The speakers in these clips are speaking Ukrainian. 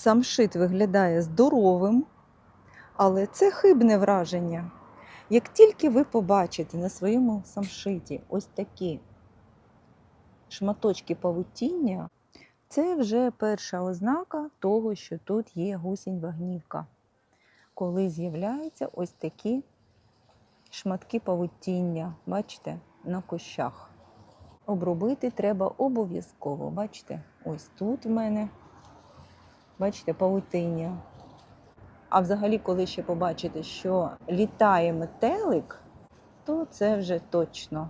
Самшит виглядає здоровим, але це хибне враження. Як тільки ви побачите на своєму самшиті ось такі шматочки павутіння, це вже перша ознака того, що тут є гусінь-вагнівка. Коли з'являються ось такі шматки павутіння, бачите, на кущах. Обробити треба обов'язково. Бачите, ось тут в мене, бачите, павутиння. А взагалі, коли ще побачите, що літає метелик, то це вже точно.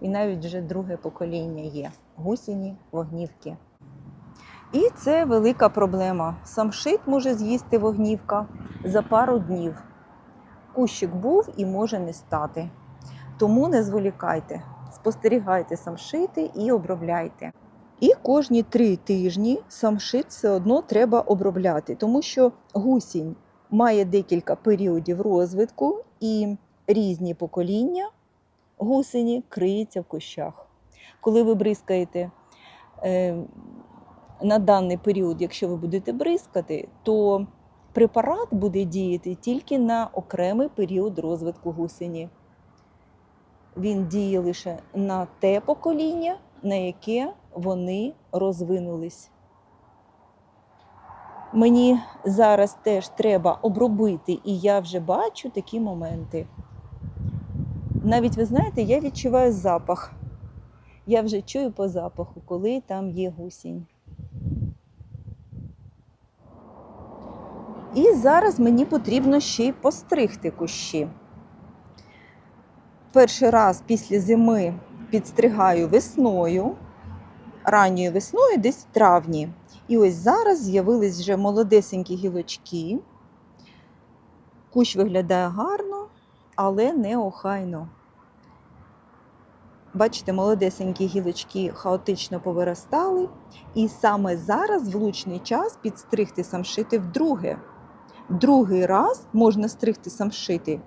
І навіть вже друге покоління є гусіні вогнівки. І це велика проблема. Самшит може з'їсти вогнівка за пару днів. Кущик був і може не стати. Тому не зволікайте, спостерігайте самшити і обробляйте. І кожні три тижні самшит все одно треба обробляти, тому що гусінь має декілька періодів розвитку і різні покоління гусені криються в кущах. Коли ви бризкаєте е, на даний період, якщо ви будете бризкати, то препарат буде діяти тільки на окремий період розвитку гусені. Він діє лише на те покоління, на яке вони розвинулись. Мені зараз теж треба обробити, і я вже бачу такі моменти. Навіть ви знаєте, я відчуваю запах. Я вже чую по запаху, коли там є гусінь. І зараз мені потрібно ще й постригти кущі. Перший раз після зими підстригаю весною, ранньою весною, десь в травні. І ось зараз з'явились вже молодесенькі гілочки. Кущ виглядає гарно, але не охайно. Бачите, молодесенькі гілочки хаотично повиростали, і саме зараз влучний час підстригти самшити вдруге. Другий раз можна стригти самшити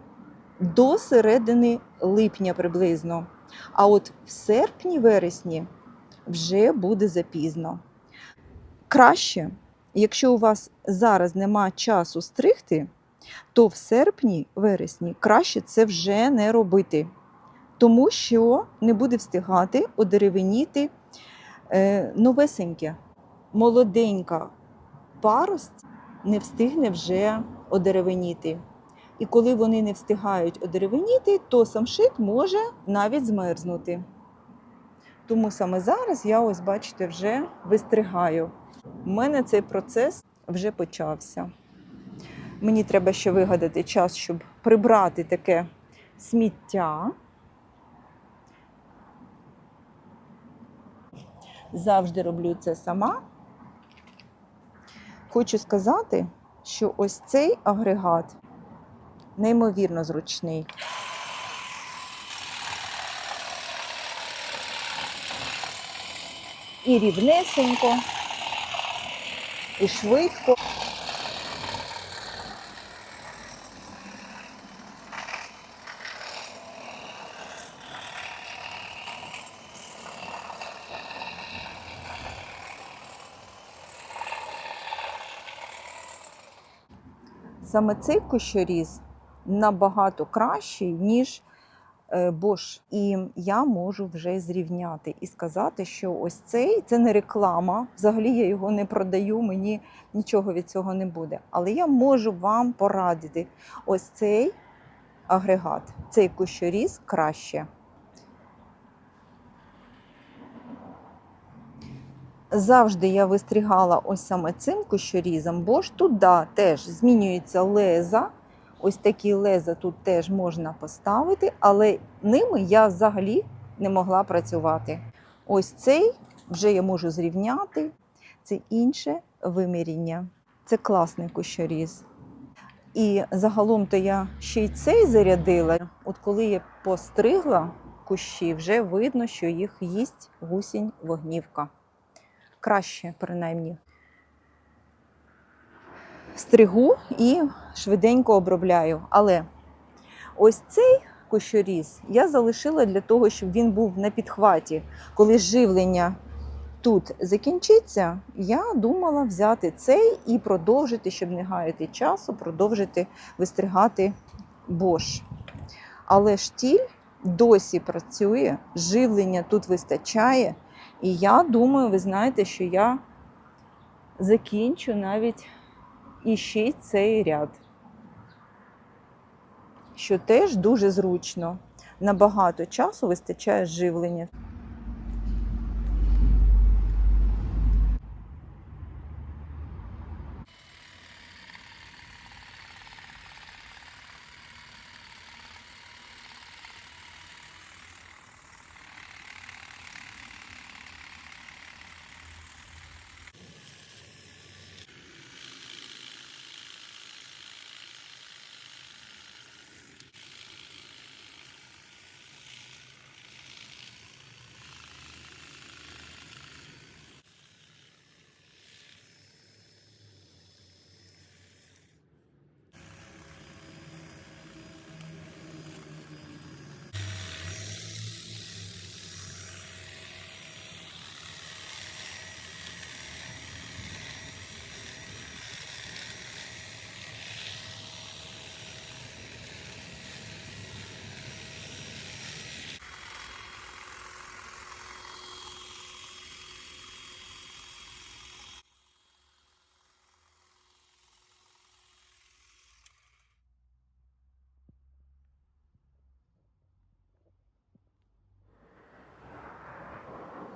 до середини липня приблизно. А от в серпні-вересні вже буде запізно. Краще, якщо у вас зараз нема часу стригти, то в серпні-вересні краще це вже не робити, тому що не буде встигати одеревеніти е, новесеньке, молоденька парость не встигне вже одеревеніти. І коли вони не встигають одеревеніти, то самшит може навіть змерзнути. Тому саме зараз я ось, бачите, вже вистригаю. У мене цей процес вже почався. Мені треба ще вигадати час, щоб прибрати таке сміття. Завжди роблю це сама. Хочу сказати, що ось цей агрегат неймовірно зручний. І рівнесенько, і швидко. Саме цей кущоріз набагато кращий, ніж Bosch. І я можу вже зрівняти і сказати, що ось цей це не реклама. Взагалі я його не продаю, мені нічого від цього не буде. Але я можу вам порадити ось цей агрегат, цей кущоріз краще. Завжди я вистрігала ось саме цим кущорізом, бо ж тут да, теж змінюється леза. Ось такі леза тут теж можна поставити, але ними я взагалі не могла працювати. Ось цей вже я можу зрівняти, це інше виміріння. Це класний кущоріз. І загалом то я ще й цей зарядила. От коли я постригла кущі, вже видно, що їх їсть гусінь вогнівка. Краще, принаймні. Стригу і швиденько обробляю. Але ось цей кущоріз я залишила для того, щоб він був на підхваті, коли живлення тут закінчиться, я думала взяти цей і продовжити, щоб не гаяти часу, продовжити вистригати бош. Але штіль досі працює, живлення тут вистачає. І я думаю, ви знаєте, що я закінчу навіть іще й цей ряд. Що теж дуже зручно. Набагато часу вистачає живлення.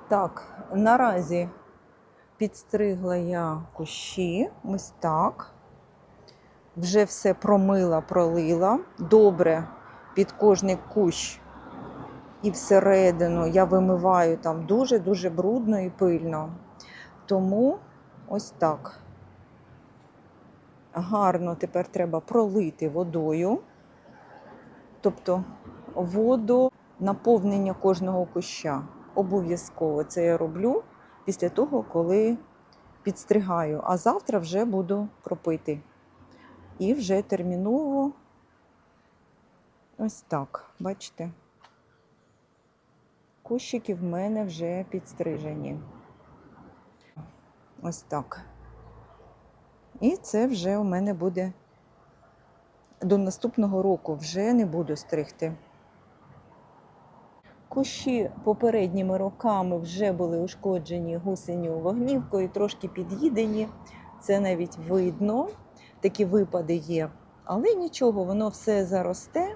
Так, наразі підстригла я кущі, ось так. Вже все промила, пролила. Добре під кожний кущ і всередину я вимиваю там дуже-дуже брудно і пильно. Тому ось так. Гарно тепер треба пролити водою. Тобто воду наповнення кожного куща. Обов'язково це я роблю після того, коли підстригаю. А завтра вже буду кропити. І вже терміново ось так, бачите? Кущики в мене вже підстрижені. Ось так. І це вже у мене буде до наступного року. Вже не буду стригти. Кущі попередніми роками вже були ушкоджені гусеню вогнівкою, трошки під'їдені. Це навіть видно. Такі випади є. Але нічого, воно все заросте.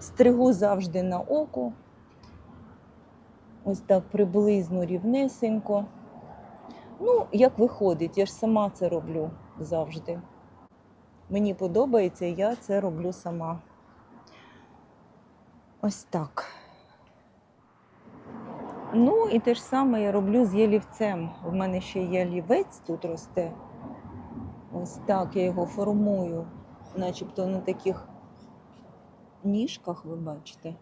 Стригу завжди на око. Ось так приблизно рівнесенько. Ну, як виходить, я ж сама це роблю завжди. Мені подобається, я це роблю сама. Ось так. Ну, і те ж саме я роблю з ялівцем. У мене ще ялівець тут росте. Ось так я його формую, начебто на таких ніжках, ви бачите.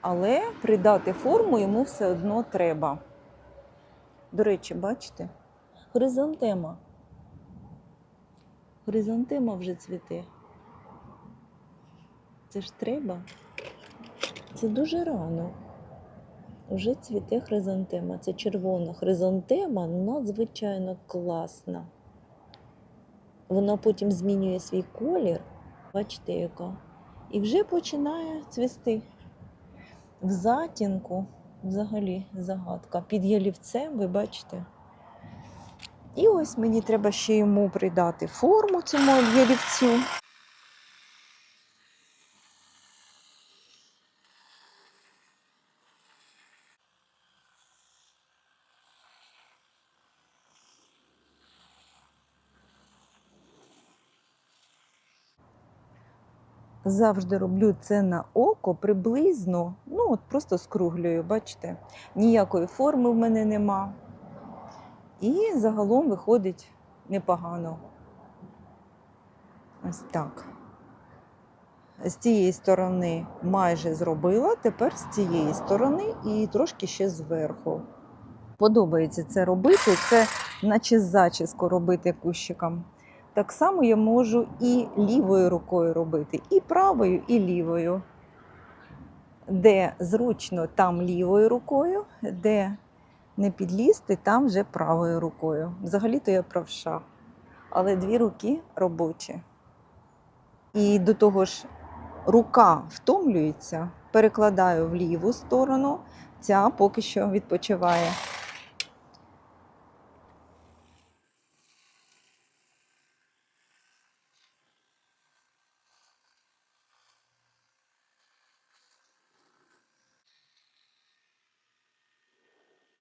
Але придати форму йому все одно треба. До речі, бачите? Хризантема. Хризантема вже цвіте. Це ж треба. Це дуже рано. Вже цвіте хризантема. Це червона хризантема надзвичайно класна. Вона потім змінює свій колір, бачите, яка. І вже починає цвісти. В затінку взагалі загадка. Під ялівцем, ви бачите. І ось мені треба ще йому придати форму цьому ялівцю. Завжди роблю це на око приблизно, ну от просто скруглюю, бачите? Ніякої форми в мене нема. І загалом виходить непогано. Ось так. З цієї сторони майже зробила, тепер з цієї сторони і трошки ще зверху. Подобається це робити, це наче зачіску робити кущиком. Так само я можу і лівою рукою робити, і правою, і лівою. Де зручно, там лівою рукою, де не підлізти там вже правою рукою. Взагалі-то я правша. Але дві руки робочі. І до того ж, рука втомлюється, перекладаю в ліву сторону, ця поки що відпочиває.